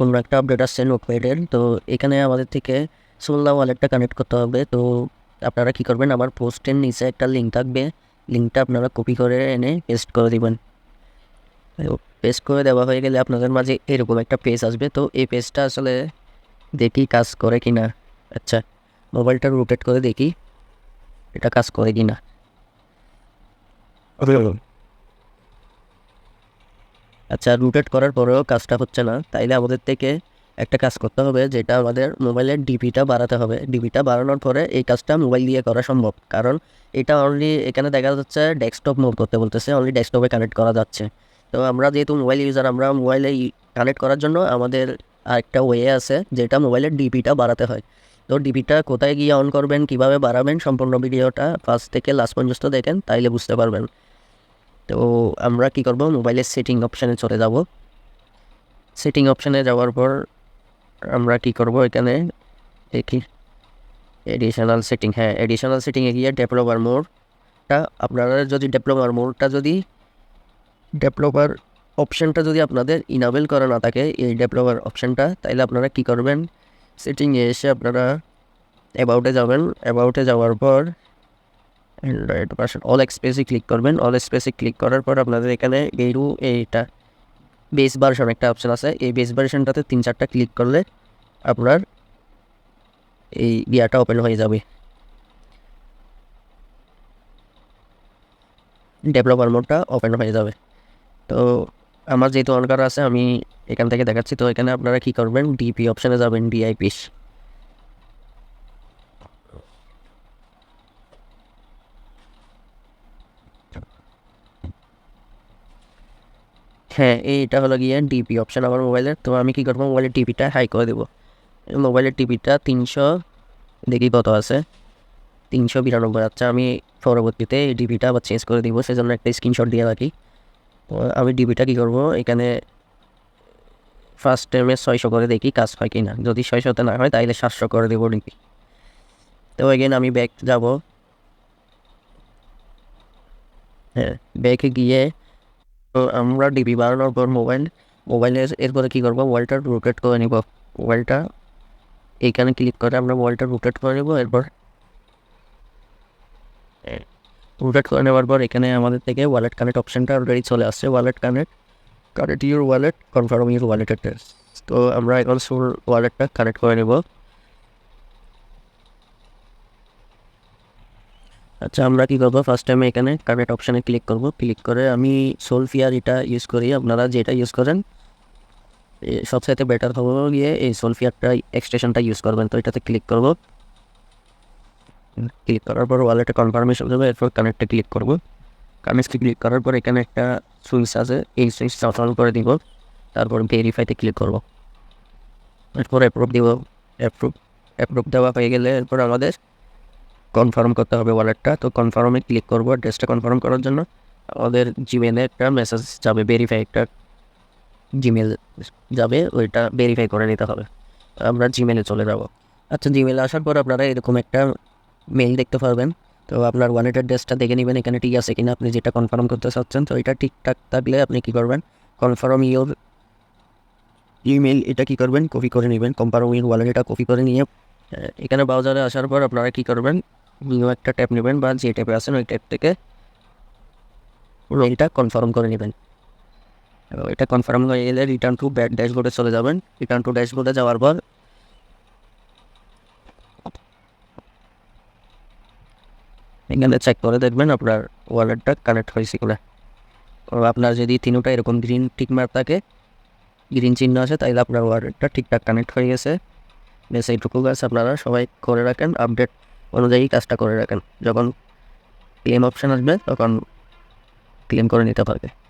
কোনো একটা আপডেট আসছে নোটপ্যাডের তো এখানে আমাদের থেকে সোলনা ওয়ালেটটা কানেক্ট করতে হবে। তো আপনারা কী করবেন, আমার পোস্টের নিচে একটা লিঙ্ক থাকবে। লিঙ্কটা আপনারা কপি করে এনে পেস্ট করে দিবেন। পেস্ট করে দেওয়া হয়ে গেলে আপনাদের মাঝে এরকম একটা পেজ আসবে। তো এই পেজটা আসলে দেখি কাজ করে কি না আচ্ছা মোবাইলটা রোটেট করে দেখি, এটা কাজ করে কি না আচ্ছা রুটেট করার পরেও কাজটা হচ্ছে না। তাইলে আমাদের থেকে একটা কাজ করতে হবে, যেটা আমাদের মোবাইলের ডিপিটা বাড়াতে হবে। ডিপিটা বাড়ানোর পরে এই কাজটা মোবাইল দিয়ে করা সম্ভব। কারণ এটা অনলি এখানে দেখা যাচ্ছে ডেস্কটপ মোড করতে বলতেছে অনলি ডেস্কটপে কানেক্ট করা যাচ্ছে। তো আমরা যেহেতু মোবাইল ইউজার আমরা মোবাইলে কানেক্ট করার জন্য আমাদের আরেকটা ওয়ে আছে, যেটা মোবাইলের ডিপিটা বাড়াতে হয়। তো ডিপিটা কোথায় গিয়ে অন করবেন, কীভাবে বাড়াবেন, সম্পূর্ণ ভিডিওটা ফার্স্ট থেকে লাস্ট পর্যন্ত দেখেন, তাইলে বুঝতে পারবেন। তো আমরা কি করব? মোবাইলের সেটিং অপশানে চলে যাব। সেটিং অপশানে যাওয়ার পর আমরা কি করব এখানে? দেখি। এডিশনাল সেটিং হ্যাঁ এডিশনাল সেটিংয়ে গিয়ে ডেভেলপার মোডটা আপনারা যদি ডেভেলপার মোডটা যদি ডেভেলপার অপশানটা যদি আপনাদের ইনাবেল করা না থাকে, এই ডেভেলপার অপশানটা তাহলে আপনারা কি করবেন? সেটিংয়ে এসে আপনারা অ্যাবাউটে যাবেন। অ্যাবাউটে যাওয়ার পর ভার্সন অল এক্সপ্রেসে ক্লিক করবেন। অল এক্সপ্রেসে ক্লিক করার পর আপনাদের এখানে এইরু এইটা বেস ভার্সন একটা অপশান আছে। এই বেস ভার্সনটাতে তিন চারটা ক্লিক করলে আপনার এই ইয়াটা ওপেন হয়ে যাবে। ডেভেলপার মোডটা ওপেন হয়ে যাবে। তো আমার যেহেতু অন করা আছে, আমি এখান থেকে দেখাচ্ছি। তো এখানে আপনারা কী করবেন? ডিপি অপশানে যাবেন ডিআইপিস হ্যাঁ এইটা হলো গিয়ে ডিপি অপশান আমার মোবাইলের তো আমি কী করব? মোবাইলের টিভিটা হাই করে দেবো। মোবাইলের টিভিটা তিনশো, দেখি কত আছে। তিনশো বিরানব্বই। আচ্ছা আমি পরবর্তীতে এই ডিপিটা আবার চেঞ্জ করে দিব, সেজন্য একটা স্ক্রিনশট দিয়ে রাখি। তো আমি ডিপিটা কী করব? এখানে ফার্স্ট টাইমে ছয়শো করে দেখি কাজ হয় কি না যদি ছয়শোতে না হয় তাহলে সাতশো করে দেবো ডিপি তো এগেন আমি ব্যাক যাব। হ্যাঁ ব্যাকে গিয়ে তো আমরা ডিবি বাড়ানোর পর মোবাইল মোবাইলের এরপরে কী করব? মোবাইলটা রোটেট করে নিব। মোবাইলটা এইখানে ক্লিক করে আমরা মোবাইলটা রোটেট করে নেব, এরপর রোটেট করে নেওয়ার পর এখানে আমাদের থেকে ওয়ালেট কানেক্ট অপশানটা অলরেডি চলে আসছে। Wallet connect connect your wallet confirm your ওয়ালেটের টেস্ট তো আমরা এখন সোল ওয়ালেটটা কানেক্ট করে নেব। আচ্ছা আমরা কী করব? ফার্স্ট টাইমে এখানে কানেক্ট অপশানে ক্লিক করব। ক্লিক করে আমি সোল ফিয়ার এটা ইউজ করি। আপনারা যেটা ইউজ করেন সবসাইতে বেটার হব গিয়ে এই সোল ফিয়ারটা এক্সটেশনটা ইউজ করবেন। তো এটাতে ক্লিক করব। ক্লিক করার পর ওয়ালেটে কনফার্মেশন দেবো, এরপর কানেক্টে ক্লিক করব। কানেক্টে ক্লিক করার পর এখানে একটা সুইচ আছে, এই সুইচটা অন করে দিব। তারপর ভেরিফাইতে ক্লিক করব। এরপর অ্যাপ্রুভ দিব। অ্যাপ্রুভ অ্যাপ্রুভ দেওয়া হয়ে গেলে এরপর আমাদের কনফার্ম করতে হবে ওয়ালেটটা তো কনফার্মে ক্লিক করব অ্যাড্রেসটা কনফার্ম করার জন্য। আমাদের জিমেলে একটা মেসেজ যাবে ভেরিফাই একটা জিমেল যাবে, ওইটা ভেরিফাই করে নিতে হবে। আমরা জিমেলে চলে যাব। আচ্ছা জিমেলে আসার পর আপনারা এরকম একটা মেল দেখতে পারবেন। তো আপনার ওয়ালেট অ্যাড্রেসটা দেখে নেবেন, এখানে ঠিক আছে কিনা, আপনি যেটা কনফার্ম করতে চাচ্ছেন। তো এটা ঠিকঠাক থাকলে আপনি কী করবেন? কনফার্ম ইউর ইমেল এটা কী করবেন? কপি করে নেবেন। কনফার্ম ইউর ওয়ালেট এটা কপি করে নিয়ে এখানে ব্রাউজারে আসার পর আপনারা কী করবেন? নিউ একটা ট্যাপ নেবেন বা যে ট্যাপে আছেন ওই ট্যাপ থেকে মেলটা কনফার্ম করে নেবেন। এবং এটা কনফার্ম হয়ে গেলে রিটার্ন টু ব্যাড ড্যাশবোর্ডে চলে যাবেন। রিটার্ন টু ড্যাশবোর্ডে যাওয়ার পর এখানে চেক করে দেখবেন আপনার ওয়ালেটটা কানেক্ট হয়েছে কিনা। আপনার যদি তিনোটা এরকম গ্রিন মার্ক থাকে গ্রিন চিহ্ন আছে তাহলে আপনার ওয়ালেটটা ঠিকঠাক কানেক্ট হয়ে গেছে। বেশ এইটুকু গাছ আপনারা সবাই করে রাখেন আপডেট অনুযায়ী কাজটা করে রাখেন। যখন ক্লেম অপশান আসবে তখন ক্লেম করে নিতে পারবে।